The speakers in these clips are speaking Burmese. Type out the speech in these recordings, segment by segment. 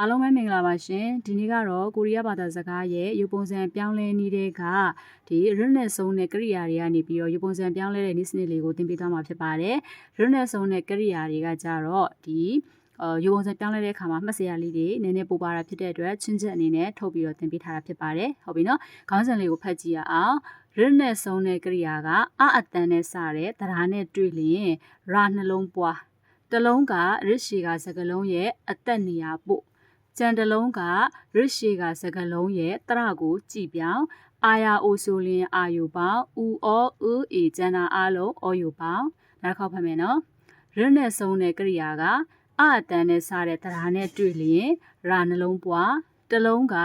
အားလုံးပဲမင်္ဂလာပါရှင်ဒီနေ့ကတော့ကိုရီးယားဘာသာစကားရဲ့ရုပ်ပုံစံပြောင်းလဲနည်းတွေကဒီရစ်နဲ့ဆုံးတဲ့ကရိယာတွေကနေပြီးတော့ရုပ်ပုံစံပြောင်းလဲတဲ့နည်းစနစ်လေးကိုသင်ပေးသွားမှာဖြစ်ပါတယ်ရစ်နဲ့ဆုံးတဲ့ကရိယာတွေကကြတော့ဒီအော်ရုပ်ပုံစံပြောင်းလဲတဲ့အခါမှာမှတ်စရာလေးတွေနည်းနည်းပိုပါတာဖြစ်တဲ့အတွက်ချင်းချက်အနေနဲ့ထုတ်ပြီးတော့သင်ပေးထားတာဖြစ်ပါတယ်ဟုတ်ပြီနော်ခေါင်းစဉ်လေးကိုဖတ်ကြည့်ရအောင်ရစ်နဲ့ဆုံးတဲ့ကရိယာကအအတန်နဲ့စတဲ့တရားနဲ့တွေ့လျင်ရာနှလုံးပွားတလုံးကရစ်ရှီကစကလုံးရဲ့အသက်နေရာပို့ ကြံတလုံးကရစ်ရှီကစကလုံးရဲ့တရကိုကြည်ပြောင်းအာယာအိုဆိုလင်အာယုပေါင်းဥဩဥအေကျန်တာအလုံးဩယုပေါင်းနောက်တစ်ခေါက်ဖတ်မယ်နော်ရစ်နဲ့ဆုံးတဲ့ကရိယာကအအတန်နဲ့စတဲ့တရားနဲ့တွေ့လျင်ရာနှလုံးပွားတလုံးက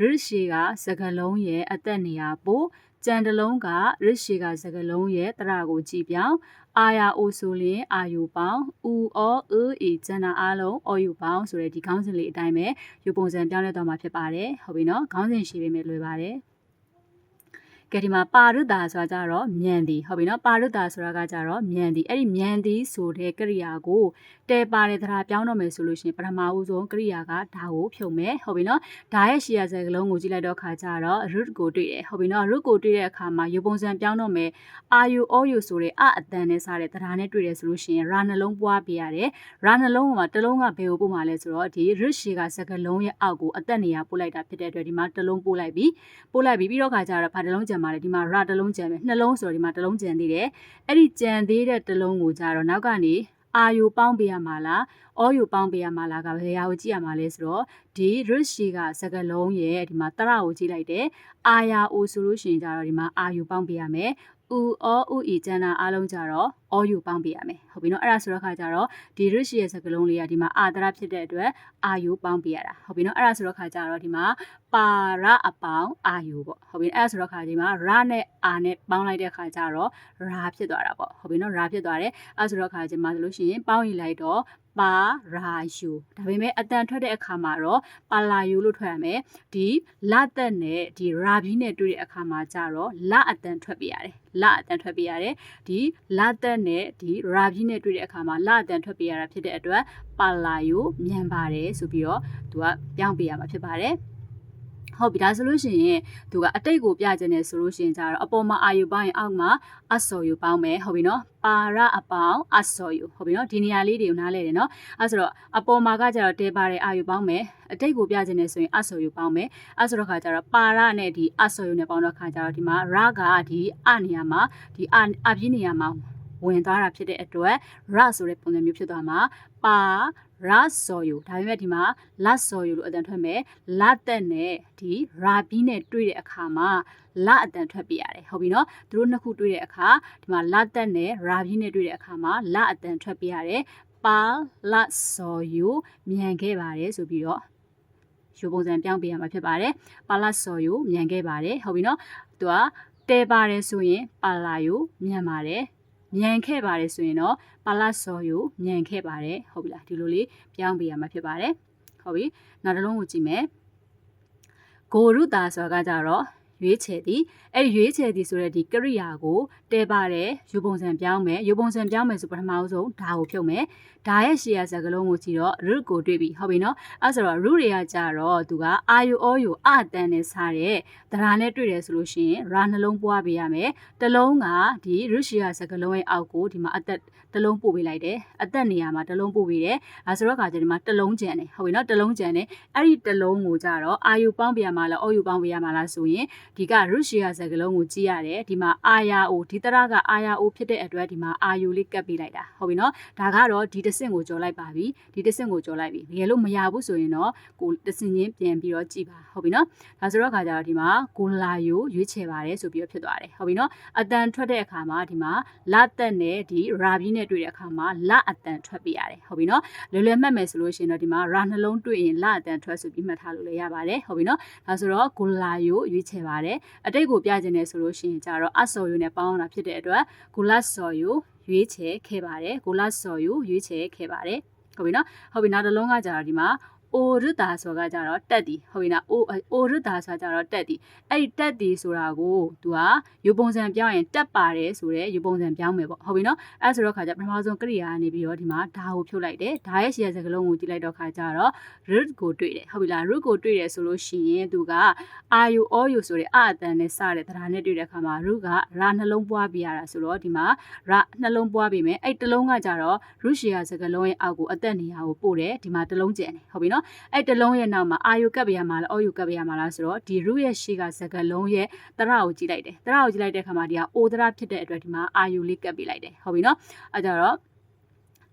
ရစ်ရှီကစကလုံးရဲ့အသက်နေရာပို့ကြံတလုံးကရစ်ရှီကစကလုံးရဲ့တရကိုကြည်ပြောင်း အာယာအိုဆိုလင်အာယုပေါင်းဥဩဥအေကျန်တာအလုံးဩယုပေါင်းဆိုတဲ့ဒီခေါင်းစဉ်လေးအတိုင်းပဲယူပုံစံပြောင်းလဲသွားမှာဖြစ်ပါတယ်ဟုတ်ပြီနော်ခေါင်းစဉ်ရှိပေမဲ့လွယ်ပါတယ် ကဲဒီမှာပါရုတာဆိုတာကြတော့မြန်သည်ဟုတ်ပြီနော်ပါရုတာဆိုတာကကြတော့မြန်သည်အဲ့ဒီမြန်သည်ဆိုတဲ့ကရိယာကိုတဲပါတဲ့တရားပြောင်းတော့မယ်ဆိုလို့ရှိရင်ပထမဦးဆုံးကရိယာကဒါကိုဖြုတ်မယ်ဟုတ်ပြီနော်ဒါရဲ့ရှီယာစကလုံးကိုကြည့်လိုက်တော့ခါကြတော့ root ကိုတွေ့တယ်ဟုတ်ပြီနော် root ကိုတွေ့တဲ့အခါမှာယူပုံစံပြောင်းတော့မယ်အာယုအောယုဆိုတဲ့အအတန်နဲ့စားတဲ့တရားနဲ့တွေ့တယ်ဆိုလို့ရှိရင်ရာနှလုံးပွားပြရတယ်ရာနှလုံးကတစ်လုံးကဘယ်ကိုပို့မှာလဲဆိုတော့ဒီ root ရှီကစကလုံးရဲ့အောက်ကိုအသက်နေရာပို့လိုက်တာဖြစ်တဲ့အတွက်ဒီမှာတစ်လုံးပို့လိုက်ပြီပို့လိုက်ပြီပြီးတော့ခါကြတော့ဘာတစ်လုံးကြံပါလဲဒီမှာရာတစ်လုံးကြံမယ်နှလုံးဆိုတော့ဒီမှာတစ်လုံးကြံသေးတယ်အဲ့ဒီကြံသေးတဲ့တစ်လုံးကိုကြတော့နောက်ကနေအာယုပေါင်းပေးရမှာလားအောယုပေါင်းပေးရမှာလားကဘယ်ရာကိုကြည့်ရမှာလဲဆိုတော့ဒီရစ်ရှီကစကလုံးရဲ့ဒီမှာတရကိုကြည့်လိုက်တယ်အာယာအိုဆိုလို့ရှိရင်ကြတော့ဒီမှာအာယုပေါင်းပေးရမယ် ဥအောဥဤကျန်တာအားလုံးကြတော့အောယူပေါင်းပေးရမယ်ဟုတ်ပြီနော်အဲ့ဒါဆိုတော့ခါကြတော့ဒီ rich ရဲ့စကလုံးလေးကဒီမှာအာတရဖြစ်တဲ့အတွက်အာယူပေါင်းပေးရတာဟုတ်ပြီနော်အဲ့ဒါဆိုတော့ခါကြတော့ဒီမှာပါရအပေါင်းအာယူပေါ့ဟုတ်ပြီအဲ့ဒါဆိုတော့ခါဒီမှာရနဲ့အာနဲ့ပေါင်းလိုက်တဲ့ခါကြတော့ရာဖြစ်သွားတာပေါ့ဟုတ်ပြီနော်ရာဖြစ်သွားတယ်အဲ့ဆိုတော့ခါဒီမှာဆိုလို့ရှိရင်ပေါင်းယူလိုက်တော့ ပါရာယူဒါပေမဲ့အတန်ထွက်တဲ့အခါမှာတော့ပါလာယူလို့ထွက်ရမယ်ဒီလသက်နဲ့ဒီရာဘီနဲ့တွေ့တဲ့အခါမှာကြတော့လအတန်ထွက်ပြရတယ်လအတန်ထွက်ပြရတယ်ဒီလသက်နဲ့ဒီရာဘီနဲ့တွေ့တဲ့အခါမှာလအတန်ထွက်ပြရတာဖြစ်တဲ့အတွက်ပါလာယူမြန်ပါတယ်ဆိုပြီးတော့သူကပြောင်းပြရမှာဖြစ်ပါတယ် ဟုတ်ပြီဒါဆိုလို့ရှိရင်သူကအတိတ်ကိုပြခြင်းနဲ့ဆိုလို့ရှိရင်ကြတော့အပေါ်မှာအာယူပေါင်းရင်အောက်မှာအဆော်ယူပေါင်းမယ်ဟုတ်ပြီနော်ပါရအပေါင်းအဆော်ယူဟုတ်ပြီနော်ဒီနေရာလေးတွေကိုနားလဲတယ်နော်အဲဆိုတော့အပေါ်မှာကကြတော့တဲပါတဲ့အာယူပေါင်းမယ်အတိတ်ကိုပြခြင်းနဲ့ဆိုရင်အဆော်ယူပေါင်းမယ်အဲဆိုတော့ခါကြတော့ပါရနဲ့ဒီအဆော်ယူနဲ့ပေါင်းတော့ခါကြတော့ဒီမှာရကဒီအနေရာမှာဒီအအပြင်းနေရာမှာ ဝင်သွားတာဖြစ်တဲ့အတွက်ရဆိုတဲ့ပုံစံမျိုးဖြစ်သွားမှာပါရဆော်ယူဒါပေမဲ့ဒီမှာလတ်ဆော်ယူလို့အတန်ထွက်မယ်လတ်တက်နဲ့ဒီရာဘီနဲ့တွေ့တဲ့အခါမှာလအတန်ထွက်ပြရတယ်ဟုတ်ပြီနော်သူတို့နှစ်ခုတွေ့တဲ့အခါဒီမှာလတ်တက်နဲ့ရာဘီနဲ့တွေ့တဲ့အခါမှာလအတန်ထွက်ပြရတယ်ပါလတ်ဆော်ယူမြန်ခဲ့ပါတယ်ဆိုပြီးတော့ယူပုံစံပြောင်းပေးရမှာဖြစ်ပါတယ်ပါလတ်ဆော်ယူမြန်ခဲ့ပါတယ်ဟုတ်ပြီနော်သူကတဲပါတယ်ဆိုရင်ပါလာယူမြန်ပါတယ် မြန်ခဲ့ပါတယ်ဆိုရင်တော့ပါလတ်ဆော်ယူမြန်ခဲ့ပါတယ်ဟုတ်ပြီလားဒီလိုလေးပြောင်းပေးရမှာဖြစ်ပါတယ်ဟုတ်ပြီနောက်တစ်လုံးကိုကြည့်မယ်ဂိုရုတာဆိုတာကကြတော့ ရွေးချယ်သည်အဲ့ဒီရွေးချယ်သည်ဆိုတဲ့ဒီကရိယာကိုတဲပါတဲ့ယူပုံစံပြောင်းမယ်ယူပုံစံပြောင်းမယ်ဆိုပထမအဆုံးဒါကိုဖြုတ်မယ်ဒါရဲ့ရှေ့ရစကလုံးကိုကြည့်တော့ root ကိုတွေ့ပြီဟုတ်ပြီနော်အဲ့ဆိုတော့ root တွေကကြတော့သူကအာယုအောယုအတန်နဲ့စားတဲ့ဒရာနဲ့တွေ့တယ်ဆိုလို့ရှိရင်ရာနှလုံးပွားပေးရမယ်တစ်လုံးကဒီ root ရှေ့ရစကလုံးရဲ့အောက်ကိုဒီမှာအသက်တစ်လုံးပို့ပေးလိုက်တယ်အသက်နေရာမှာတစ်လုံးပို့ပေးတယ်အဲဆိုတော့ခါကျဒီမှာတစ်လုံးကျန်တယ်ဟုတ်ပြီနော်တစ်လုံးကျန်တယ်အဲ့ဒီတစ်လုံးကိုကြတော့အာယုပေါင်းပေးရမှာလားအောယုပေါင်းပေးရမှာလားဆိုရင်ဒီက root ရှေ့ရစကလုံးကိုကြည့်ရတယ်ဒီမှာအာယာအိုဒီတရကအာယာအိုဖြစ်တဲ့အတွက်ဒီမှာအာယုလေးကပ်ပေးလိုက်တာဟုတ်ပြီနော်ဒါကတော့ဒီတစ်ဆင့်ကိုကြော်လိုက်ပါပြီဒီတစ်ဆင့်ကိုကြော်လိုက်ပြီတကယ်လို့မရဘူးဆိုရင်တော့ကိုတစ်ဆင့်ချင်းပြန်ပြီးတော့ကြည့်ပါဟုတ်ပြီနော်ဒါဆိုတော့ခါကျတော့ဒီမှာကိုလာယိုရွေးချယ်ပါတယ်ဆိုပြီးတော့ဖြစ်သွားတယ်ဟုတ်ပြီနော်အတန်ထွက်တဲ့အခါမှာဒီမှာလသက်နဲ့ဒီရာဘီနဲ့တွေ့တဲ့အခါမှာလအတန်ထွက်ပြရတယ်ဟုတ်ပြီနော်လွယ်လွယ်မှတ်မယ်ဆိုလို့ရှိရင်တော့ဒီမှာရာနှလုံးတွေ့ရင်လအတန်ထွက်ဆိုပြီးမှတ်ထားလို့လည်းရပါတယ်ဟုတ်ပြီနော်ဒါဆိုတော့ကိုလာယိုရွေးချယ်ပါတယ်အတိတ်ကိုပြခြင်းနဲ့ဆိုလို့ရှိရင်ကြတော့အဆော်ယိုနဲ့ပေါင်းတာဖြစ်တဲ့အတွက်ကိုလတ်ဆော်ယိုရွေးချယ်ခဲ့ပါတယ်ကိုလတ်ဆော်ယိုရွေးချယ်ခဲ့ပါတယ်ဟုတ်ပြီနော်ဟုတ်ပြီနောက်တစ်လုံးကကြတော့ဒီမှာ အိုရတာဆိုတာကြတော့တက်တီဟုတ်ပြီလားအိုအိုရတာဆိုတာကြတော့တက်တီအဲ့ဒီတက်တီဆိုတာကို तू ကယူပုံစံပြောင်းရင်တက်ပါတယ်ဆိုတဲ့ယူပုံစံပြောင်းမယ်ပေါ့ဟုတ်ပြီနော်အဲ့ဆိုတော့ခါကျပထမဆုံးကရိယာကနေပြီးတော့ဒီမှာဓာကိုဖြုတ်လိုက်တယ်ဓာရဲ့ရှေ့ရစကလုံးကိုကြည့်လိုက်တော့ခါကျတော့ root ကိုတွေ့တယ်ဟုတ်ပြီလား root ကိုတွေ့တယ်ဆိုလို့ရှိရင်သူကအာယုအောယုဆိုတဲ့အအတန်နဲ့စတဲ့တရားနဲ့တွေ့တဲ့အခါမှာ root ကရာနှလုံးပွားပြရတာဆိုတော့ဒီမှာရာနှလုံးပွားပြီးမယ်အဲ့တစ်လုံးကကြတော့ root ရှေ့ရစကလုံးရဲ့အောက်ကိုအသက်နေရာကိုပို့တယ်ဒီမှာတစ်လုံးကျန်တယ်ဟုတ်ပြီနော်အဲ့တစ်လုံးရဲ့နောက်မှာအာယုကပ်ပြရမှာလားအောယုကပ်ပြရမှာလားဆိုတော့ဒီ root ရဲ့ရှေ့ကစကလုံးရဲ့တရကိုကြည့်လိုက်တယ်တရကိုကြည့်လိုက်တဲ့အခါမှာဒီကအိုတရဖြစ်တဲ့အတွက်ဒီမှာအာယုလေးကပ်ပြလိုက်တယ်ဟုတ်ပြီနော်အဲ့ကြတော့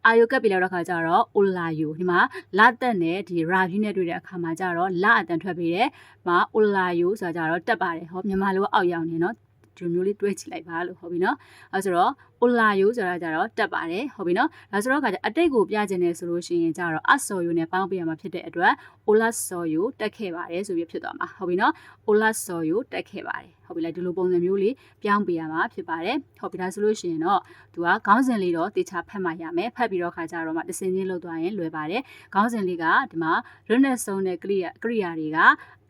အာယုကပ်ပြလိုက်တော့ခါကျတော့အိုလာယုဒီမှာလာတက်နဲ့ဒီရာဗီနဲ့တွေ့တဲ့အခါမှာကျတော့လာအတန်ထွက်ပြီးတယ်။မှာအိုလာယုဆိုတာကျတော့တက်ပါတယ်ဟောမြန်မာလိုအောက်ရောက်နေနော်ဒီမျိုးလေးတွဲကြည့်လိုက်ပါလို့ဟုတ်ပြီနော်အဲဆိုတော့ အိုလာယိုဆိုတာကြတော့တက်ပါတယ်ဟုတ်ပြီနော်ဒါဆိုတော့ကကြအတိတ်ကိုပြကျင်နေဆိုလို့ရှိရင်ကြတော့အဆော်ယိုနဲ့ပေါင်းပြရမှာဖြစ်တဲ့အတွက်အိုလာဆော်ယိုတက်ခဲ့ပါတယ်ဆိုပြီးဖြစ်သွားမှာဟုတ်ပြီနော်အိုလာဆော်ယိုတက်ခဲ့ပါတယ်ဟုတ်ပြီလားဒီလိုပုံစံမျိုးလေးပြောင်းပြရမှာဖြစ်ပါတယ်ဟုတ်ပြီဒါဆိုလို့ရှိရင်တော့သူကခေါင်းစဉ်လေးတော့တေချာဖတ်မှရမယ်ဖတ်ပြီးတော့ခါကြတော့မှတစင်ချင်းလောက်သွားရင်လွယ်ပါတယ်ခေါင်းစဉ်လေးကဒီမှာ runner ဆုံးတဲ့ကရိယာကရိယာတွေက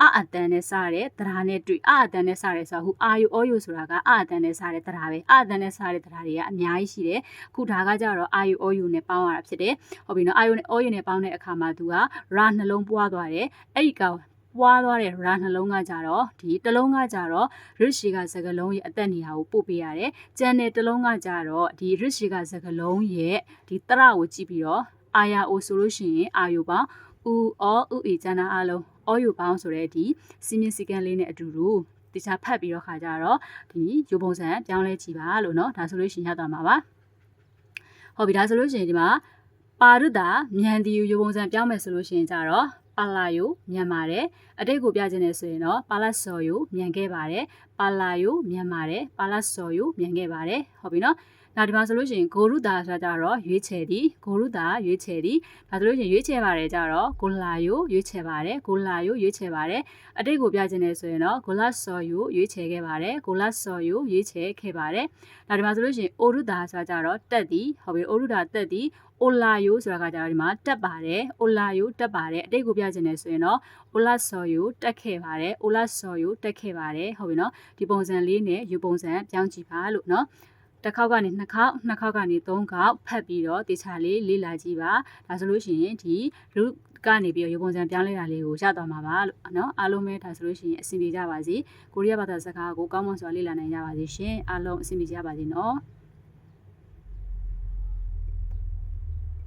အအတန်နဲ့စတဲ့တရားနဲ့တွေ့အအတန်နဲ့စတဲ့ဆိုတော့ဟိုအာယုအောယုဆိုတာကအအတန်နဲ့စတဲ့တရားပဲအအတန်နဲ့စတဲ့တရားတွေကအများကြီးရှိတယ်ခုဒါကကြတော့အာယုအောယုနဲ့ပေါင်းရတာဖြစ်တယ်ဟုတ်ပြီနော်အာယုနဲ့အောယုနဲ့ပေါင်းတဲ့အခါမှာသူကရာနှလုံးပွားသွားတယ်အဲ့ဒီကောင်ပွားသွားတဲ့ရာနှလုံးကကြတော့ဒီတစ်လုံးကကြတော့ရစ်ရှီကစကလုံးရဲ့အသက်နေရာကိုပို့ပေးရတယ်။ကျန်တဲ့တစ်လုံးကကြတော့ဒီရစ်ရှီကစကလုံးရဲ့ဒီတရကိုကြည့်ပြီးတော့အာယာအိုဆိုလို့ရှိရင်အာယုပေါင်းဥအောဥဤကျန်တာအလုံးအောယုပေါင်းဆိုတဲ့ဒီစီမင်းစီကန်လေးနဲ့အတူတူ တခြားဖတ်ပြီးတော့ခါကြတော့ဒီယူပုံစံပြောင်းလဲကြည့်ပါလို့เนาะဒါဆိုလို့ရှိရင်ရသွားမှာပါဟုတ်ပြီဒါဆိုလို့ရှိရင်ဒီမှာပါရုတာမြန်တီယူယူပုံစံပြောင်းမယ်ဆိုလို့ရှိရင်ကြတော့ပါလာယိုမြန်ပါတယ်အတိတ်ကိုပြခြင်းနေဆိုရင်တော့ပါလာဆော်ယိုမြန်ခဲ့ပါတယ်ပါလာယိုမြန်ပါတယ်ပါလာဆော်ယိုမြန်ခဲ့ပါတယ်ဟုတ်ပြီနော် နောက်ဒီမှာဆိုလို့ရှိရင်ဂိုရုတာဆိုတာကြတော့ရွေးချယ်သည်ဂိုရုတာရွေးချယ်သည်ဒါဆိုလို့ရှိရင်ရွေးချယ်ပါတယ်ကြတော့ဂိုလာယိုရွေးချယ်ပါတယ်ဂိုလာယိုရွေးချယ်ပါတယ်အတိတ်ကိုပြခြင်းနေဆိုရင်တော့ဂိုလာဆော်ယိုရွေးချယ်ခဲ့ပါတယ်ဂိုလာဆော်ယိုရွေးချယ်ခဲ့ပါတယ်နောက်ဒီမှာဆိုလို့ရှိရင်အိုရုတာဆိုတာကြတော့တက်သည်ဟုတ်ပြီအိုရုတာတက်သည်အိုလာယိုဆိုတာကကြတော့ဒီမှာတက်ပါတယ်အိုလာယိုတက်ပါတယ်အတိတ်ကိုပြခြင်းနေဆိုရင်တော့အိုလာဆော်ယိုတက်ခဲ့ပါတယ်အိုလာဆော်ယိုတက်ခဲ့ပါတယ်ဟုတ်ပြီနော်ဒီပုံစံလေးနဲ့ယူပုံစံပြောင်းကြည့်ပါလို့နော် တစ်ခေါက်ကနေနှစ်ခေါက်နှစ်ခေါက်ကနေသုံးခေါက်ဖတ်ပြီးတော့တေချာလေးလေ့လာကြည့်ပါဒါဆိုလို့ရှိရင်ဒီ root ကနေပြီးတော့ရေပုံစံပြောင်းလဲတာလေးကိုရသွားမှာပါလို့နော်အားလုံးပဲဒါဆိုလို့ရှိရင်အဆင်ပြေကြပါစေကိုရီးယားဘာသာစကားကိုကောင်းမွန်စွာလေ့လာနိုင်ကြပါစေရှင်အားလုံးအဆင်ပြေကြပါစေနော်